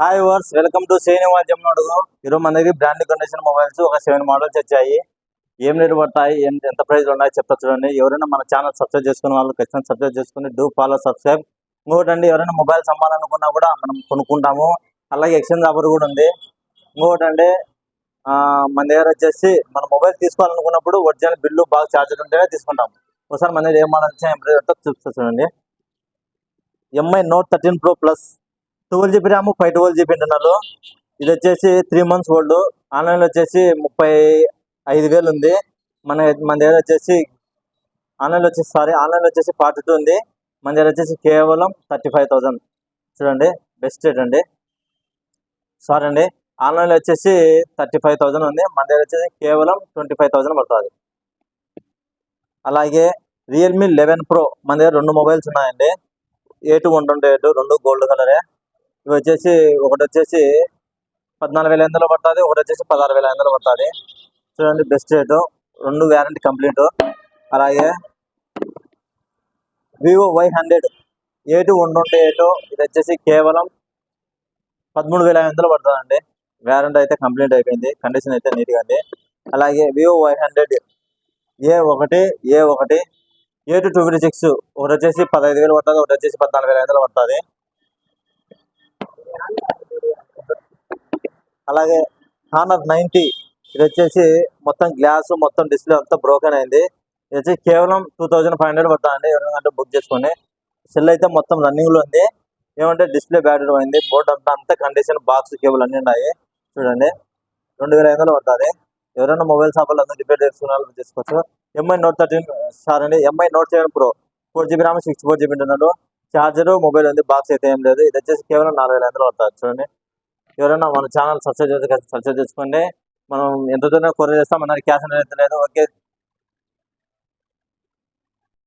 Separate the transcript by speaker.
Speaker 1: Hi వర్స్ welcome to Srinivas Jammadugu ఈరోజు మన దగ్గర బ్రాండ్ కండిషన్ మొబైల్స్ ఒక సెవెన్ మోడల్స్ వచ్చాయి ఏం రేటు పడతాయి? ఏం- ఎంత ప్రైస్ ఉన్నాయి? చెప్తా చూడండి. ఎవరైనా మన ఛానల్ సబ్స్క్రైబ్ చేసుకున్న వాళ్ళు ఖచ్చితంగా సబ్స్క్రైబ్ చేసుకుని డూ ఫాలో సబ్స్క్రైబ్ ఇంకోటండి అండి ఎవరైనా మొబైల్స్ అమ్మాలనుకున్నా కూడా మనం కొనుక్కుంటాము. అలాగే ఎక్స్చేంజ్ ఆఫర్ కూడా ఉంది. ఇంకోటండి ఆ, మన దగ్గర వచ్చేసి మన మొబైల్ తీసుకోవాలనుకున్నప్పుడు ఒరిజినల్ బిల్లు బాగా ఛార్జర్ ఉంటేనే తీసుకుంటాము. ఒకసారి మన దగ్గర ఏం మోడల్ వచ్చాయి ఏం రేట్ ఉంటుందో చూపిస్తా చూడండి. MI note thirteen pro plus twelve GB RAM five twelve GB internal ఇది వచ్చేసి త్రీ మంత్స్ ఓల్డ్. ఆన్లైన్లో వచ్చేసి ముప్పై ఐదు వేలు ఉంది. మన మన దగ్గర వచ్చేసి ఆన్లైన్లో వచ్చేసి సారీ ఆన్లైన్లో వచ్చేసి ఫార్టీ టూ ఉంది. మన దగ్గర వచ్చేసి కేవలం థర్టీ ఫైవ్ థౌజండ్ చూడండి బెస్ట్ రేట్ అండి. సారీ అండి ఆన్లైన్లో వచ్చేసి థర్టీ ఫైవ్ థౌజండ్ ఉంది. మన దగ్గర వచ్చేసి కేవలం ట్వంటీ ఫైవ్ థౌజండ్ పడుతుంది. అలాగే రియల్మీ లెవెన్ ప్రో మన దగ్గర రెండు మొబైల్స్ ఉన్నాయండి. A two one twenty eight రెండు గోల్డ్ కలరే ఇవి వచ్చేసి ఒకటి వచ్చేసి పద్నాలుగు వేల ఎనిమిదిలో పడుతుంది ఒకటి వచ్చేసి పదహారు వేల ఐదు పడుతుంది. చూడండి బెస్ట్ రేటు రెండు వ్యారంటీ కంప్లీట్ అలాగే Vivo Y hundred A one twenty eight ఇది వచ్చేసి కేవలం పదమూడు వేల ఐదు వందలు పడుతుందండి. వ్యారంటీ అయితే కంప్లీట్ అయిపోయింది. కండిషన్ అయితే నీట్గా ఉంది. అలాగే వివో వై హండ్రెడ్ ఏ ఒకటి ఏ ఒకటి A two two fifty six ఒకటి వచ్చేసి పదహైదు వేలు పడుతుంది ఒకటి వచ్చేసి పద్నాలుగు వేల ఐదు వందలు పడుతుంది. అలాగే హానర్ నైన్టీ ఇది వచ్చేసి మొత్తం గ్లాస్ మొత్తం డిస్ప్లే అంతా బ్రోకెన్ అయింది. ఇది వచ్చి కేవలం టూ థౌజండ్ ఫైవ్ హండ్రెడ్ పడుతుందండి. ఎవరికంటే బుక్ చేసుకొని సెల్ అయితే మొత్తం రన్నింగ్లో ఉంది. ఏమంటే డిస్ప్లే బ్యాటరీ పోయింది. బోర్డు అంతా అంతా కండిషన్ బాక్స్ కేబుల్ అన్నీ ఉన్నాయి. చూడండి. రెండు వేల ఐదు వందలు పడుతుంది. ఎవరైనా మొబైల్ షాపులు అందరూ రిపేర్ చేసుకున్న తీసుకోవచ్చు ఎంఐ నోట్ థర్టీన్ సార్ అండి. MI note seven pro four GB RAM six four GB ఉంటున్నాడు ఛార్జర్ మొబైల్ ఉంది బాక్స్ అయితే ఏం లేదు. ఇది వచ్చేసి కేవలం నాలుగు వేల ఐదు పడుతుంది చూడండి. ఎవరైనా మన ఛానల్ సబ్స్క్రైబ్ చేసి సబ్స్క్రైబ్ చేసుకోండి. మనం ఎంత దూరం కొర చేస్తాం మన క్యాష్ అనేది లేదు. ఓకే.